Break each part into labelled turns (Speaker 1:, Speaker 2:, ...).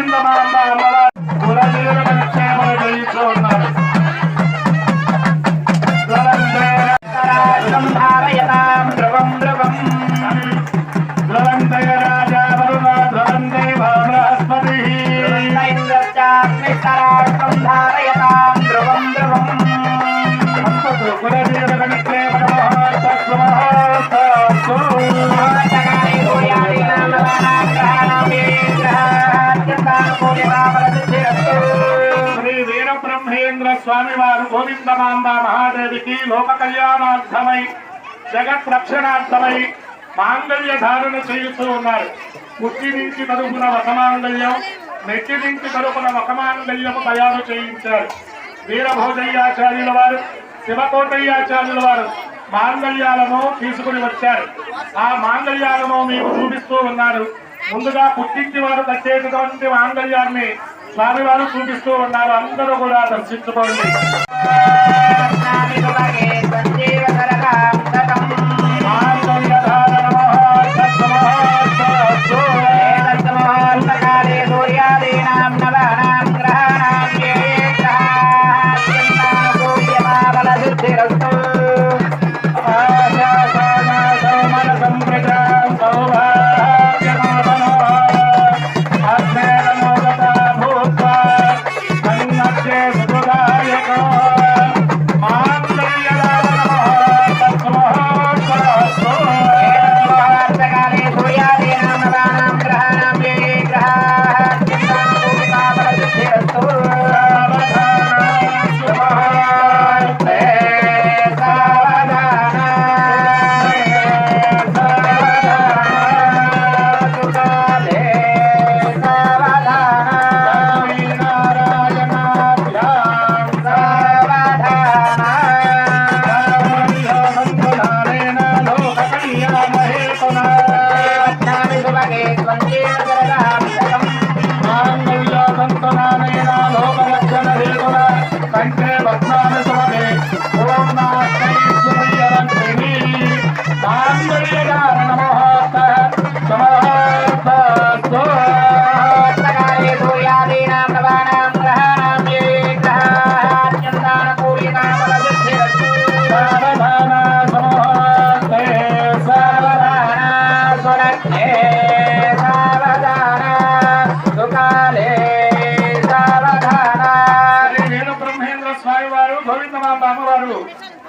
Speaker 1: கோவிந்தமாம்பா స్వామివారు గోవిందమాంబ మహాదేవికి లోక కళ్యాణార్థమై జగత్ రక్షణార్థమై మాంగళ్య ధారణ చేయుతూ ఉన్నారు. పుట్టి నుంచి తరపున ఒక మాంగళ్యం నెట్టి నుంచి తరపున ఒక మాంగళ్యము తయారు చేయించారు. వీరభోజయ్యాచార్యుల వారు శివకోటయ్యాచార్యుల వారు మాంగళ్యాలను తీసుకుని వచ్చారు. ఆ మాంగళ్యాలను మీకు చూపిస్తూ ఉన్నారు. ముందుగా పుట్టించి వారు కట్టేటటువంటి మాంగళ్యాన్ని స్వామివారు చూపిస్తూ ఉన్నారు. అందరూ కూడా దర్శించుకోండి.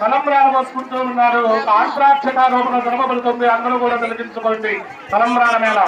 Speaker 1: తలంబ్రాలు పోసుకుంటూ ఉన్నారు. ఆంధ్రాక్షకారోపణ జరపబడుతుంది అందరూ కూడా తిలకించుకోండి తలంబ్రాల మేళ.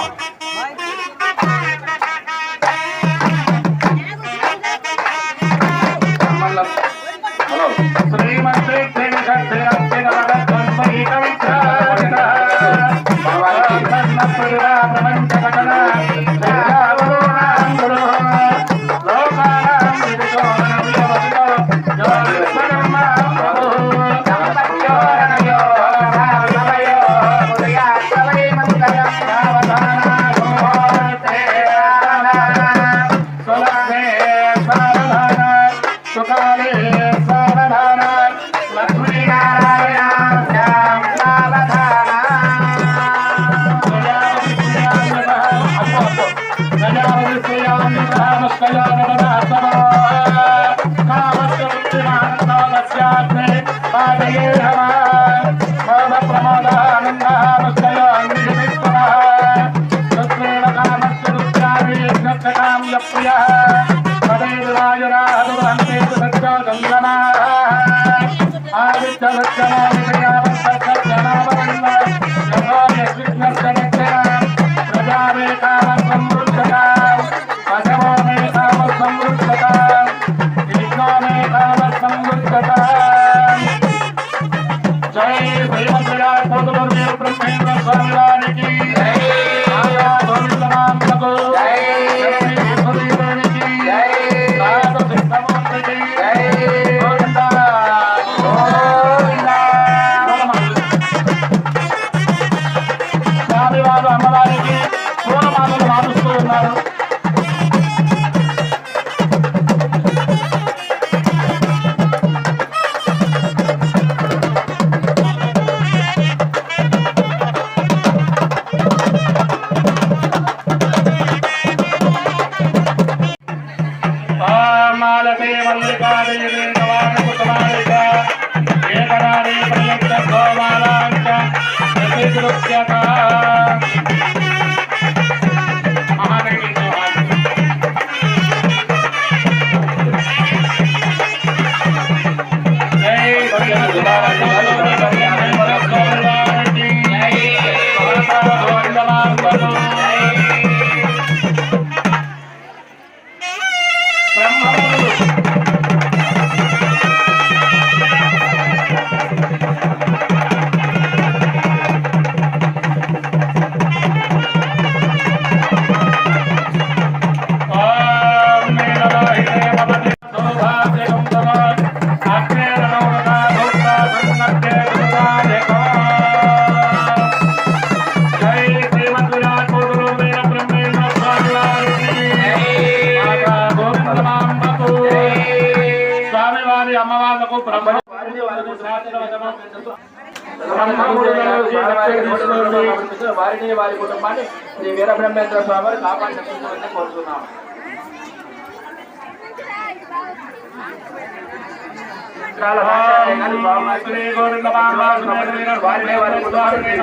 Speaker 1: Chalo. Thank. బ్రహ్మ
Speaker 2: వారిని వారి కుటుంబాన్ని
Speaker 1: తీసుకోండి.
Speaker 2: వారిని వారి శ్రీ వీరబ్రహ్మేంద్ర స్వామి వారు కాపాడినట్టు కోరుతున్నాం
Speaker 1: శ్రీ గోవింద వారిని వారి కుటుంబాన్ని